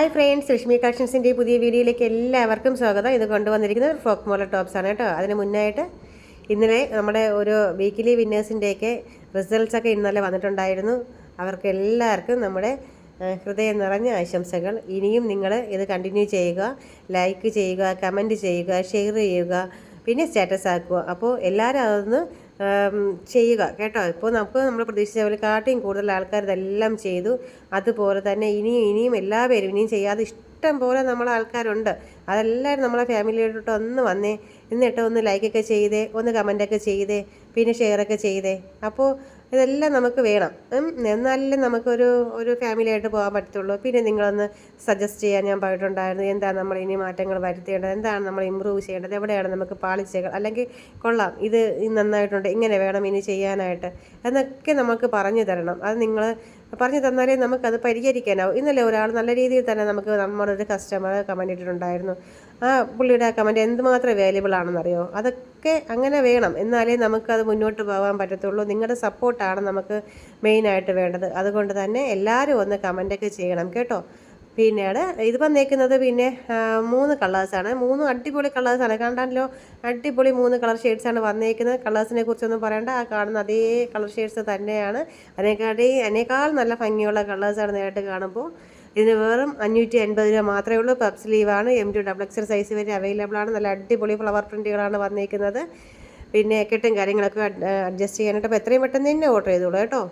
Hi friends Lakshmi കളക്ഷൻസിന്റെ പുതിയ വീഡിയോയിലേക്ക് എല്ലാവർക്കും സ്വാഗതം. ഇത് കൊണ്ടുവന്നിരിക്കുന്നത് ഫ്രോക്ക് മോളർ ടോപ്സ് ആണ് കേട്ടോ. അതിന് മുന്നായിട്ട് ഇന്നലെ നമ്മുടെ ഒരു വീക്കിലി വിന്നേഴ്സിന്റെയൊക്കെ റിസൾട്ട്സൊക്കെ ഇന്നലെ വന്നിട്ടുണ്ടായിരുന്നു. അവർക്ക് എല്ലാവർക്കും നമ്മുടെ ഹൃദയം നിറഞ്ഞ ആശംസകൾ. ഇനിയും നിങ്ങൾ ഇത് കണ്ടിന്യൂ ചെയ്യുക ലൈക്ക് ചെയ്യുക കമന്റ് ചെയ്യുക ഷെയർ ചെയ്യുക പിന്നെ സ്റ്റാറ്റസ് ആക്കുക. അപ്പോൾ എല്ലാവരും അതൊന്ന് ചെയ്യുക. കേട്ടോ? ഇപ്പോൾ നമുക്ക് നമ്മൾ പ്രതീക്ഷിച്ച പോലെ കാട്ടിയും കൂടുതൽ ആൾക്കാർ ഇതെല്ലാം ചെയ്തു. അതുപോലെ തന്നെ ഇനിയും ഇനിയും എല്ലാ പേരും ഇനിയും ചെയ്യാതെ ഇഷ്ടം പോലെ നമ്മളെ ആൾക്കാരുണ്ട്. അതെല്ലാവരും നമ്മളെ ഫാമിലിയിലോട്ട് ഒന്ന് വന്നേ. എന്നിട്ട് ഒന്ന് ലൈക്കൊക്കെ ചെയ്തേ ഒന്ന് കമന്റൊക്കെ ചെയ്തേ പിന്നെ ഷെയറൊക്കെ ചെയ്തേ. അപ്പോൾ ഇതെല്ലാം നമുക്ക് വേണം. എന്നാലല്ലേ നമുക്കൊരു ഒരു ഫാമിലിയായിട്ട് പോകാൻ പറ്റത്തുള്ളൂ. പിന്നെ നിങ്ങളൊന്ന് സജസ്റ്റ് ചെയ്യാൻ ഞാൻ പറഞ്ഞിട്ടുണ്ടായിരുന്നു. എന്താണ് നമ്മൾ ഇനി മാറ്റങ്ങൾ വരുത്തേണ്ടത്? എന്താണ് നമ്മൾ ഇമ്പ്രൂവ് ചെയ്യേണ്ടത്? എവിടെയാണ് നമുക്ക് പാളിച്ചകൾ? അല്ലെങ്കിൽ കൊള്ളാം ഇത് നന്നായിട്ടുണ്ട് ഇങ്ങനെ വേണം ഇനി ചെയ്യാനായിട്ട്. എന്നൊക്കെ നമുക്ക് പറഞ്ഞു തരണം. അത് നിങ്ങൾ പറഞ്ഞു തന്നാലേ നമുക്കത് പരിഹരിക്കാനാവും. ഇന്നലെ ഒരാൾ നല്ല രീതിയിൽ തന്നെ നമുക്ക് നമ്മുടെ ഒരു കസ്റ്റമർ കമന്റ് ഇട്ടിട്ടുണ്ടായിരുന്നു. ആ പുള്ളിയുടെ ആ കമന്റ് എന്തുമാത്രം വാല്യബിൾ ആണെന്നറിയോ? അതൊക്കെ അങ്ങനെ വേണം. എന്നാലേ നമുക്കത് മുന്നോട്ട് പോകാൻ പറ്റത്തുള്ളൂ. നിങ്ങളുടെ സപ്പോർട്ടാണ് നമുക്ക് മെയിനായിട്ട് വേണ്ടത്. അതുകൊണ്ട് തന്നെ എല്ലാവരും ഒന്ന് കമന്റൊക്കെ ചെയ്യണം കേട്ടോ. പിന്നീട് ഇത് വന്നേക്കുന്നത് പിന്നെ മൂന്ന് കളേഴ്സാണ് മൂന്ന് അടിപൊളി കളേഴ്സാണ് കണ്ടല്ലോ അടിപൊളി മൂന്ന് കളർ ഷെയ്ഡ്സാണ് വന്നേക്കുന്നത്. കളേഴ്സിനെ കുറിച്ചൊന്നും പറയണ്ട. ആ കാണുന്ന അതേ കളർ ഷെയ്ഡ്സ് തന്നെയാണ്. അതിനേക്കാട്ടി അതിനേക്കാൾ നല്ല ഭംഗിയുള്ള കളേഴ്സാണ് നേരിട്ട് കാണുമ്പോൾ. ഇതിന് വെറും അഞ്ഞൂറ്റി അൻപത് രൂപ മാത്രമേ ഉള്ളൂ. Puff സ്ലീവാണ് M to double XL size വരെ അവൈലബിൾ ആണ്. നല്ല അടിപൊളി ഫ്ലവർ പ്രിന്റുകളാണ് വന്നേക്കുന്നത്. പിന്നെ കെട്ടും കാര്യങ്ങളൊക്കെ അഡ്ജസ്റ്റ് ചെയ്യാനായിട്ട്. അപ്പോൾ എത്രയും പെട്ടെന്ന് തന്നെ ഓർഡർ ചെയ്തോളൂ കേട്ടോ.